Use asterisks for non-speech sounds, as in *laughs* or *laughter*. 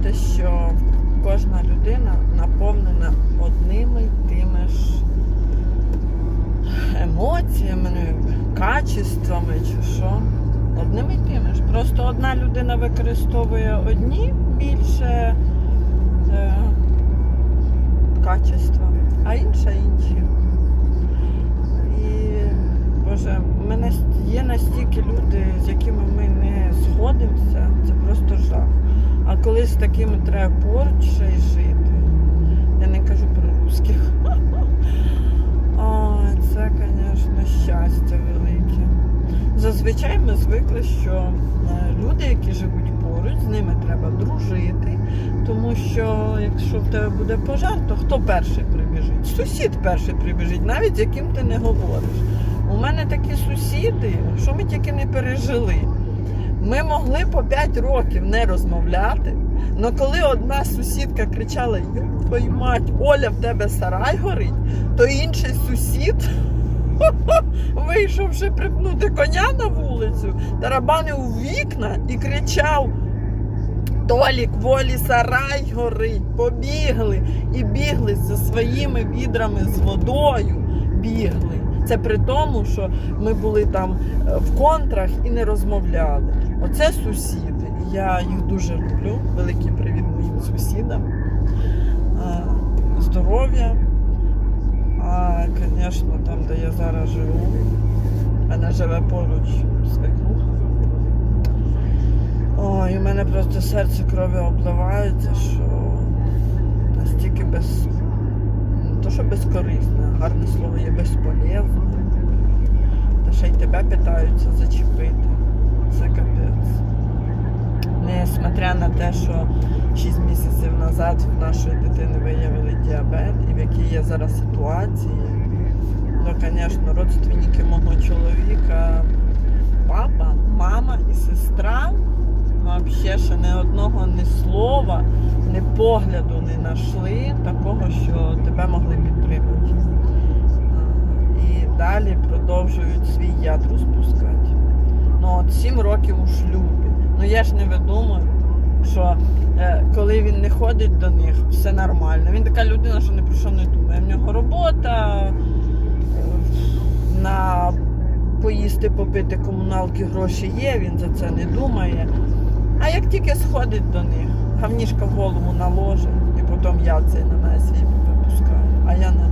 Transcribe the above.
знаєте, що кожна людина наповнена одними і тими ж емоціями, ну, качествами чи що. Одними і тими ж. Просто одна людина використовує одні більше е, качества, а інша інші. І, Боже, ми є настільки люди, з якими ми не сходимося, це просто жах. А коли з такими треба поруч ще й жити. Я не кажу про русських. *laughs* Ой, це, звісно, щастя велике. Зазвичай ми звикли, що е, люди, які живуть поруч, з ними треба дружити, тому що якщо в тебе буде пожар, то хто перший прибіжить? Сусід перший прибіжить, навіть з яким ти не говориш. У мене такі сусіди, що ми тільки не пережили. Ми могли по 5 років не розмовляти, але коли одна сусідка кричала: Йоп твою мать, Оля, в тебе сарай горить, то інший сусід, *laughs* вийшовши припнути коня на вулицю, тарабанив у вікна і кричав: Толік, волі сарай горить, побігли і бігли зі своїми відрами з водою. Бігли. Це при тому, що ми були там е, в контрах і не розмовляли. Оце сусіди. Я їх дуже люблю. Великий привіт моїм сусідам. Здоров'я. А, звісно, там, де я зараз живу, мене живе поруч свекруха. Ой, у мене просто серце кров'ю обливається, що настільки без. Не то, що безкорисне, гарне слово є безполезне. Та ще й тебе питаються зачепити. Це капець. Несмотря на те, що 6 місяців назад в нашої дитини виявили діабет і в якій є зараз ситуації, то, звісно, родственники мого чоловіка, папа, мама і сестра взагалі ще не одного ні слова, ні погляду не знайшли такого, що тебе могли підтримати. І далі продовжують свій яд розпускати. Ну от 7 років у шлюбі. Ну я ж не видумаю, що е, коли він не ходить до них, все нормально. Він така людина, що ні про що не думає. В нього робота, е, на поїсти, попити комуналки гроші є, він за це не думає. А як тільки сходить до них, гавнішка голову наложить, і потім я цей на мене свій випускаю, а я не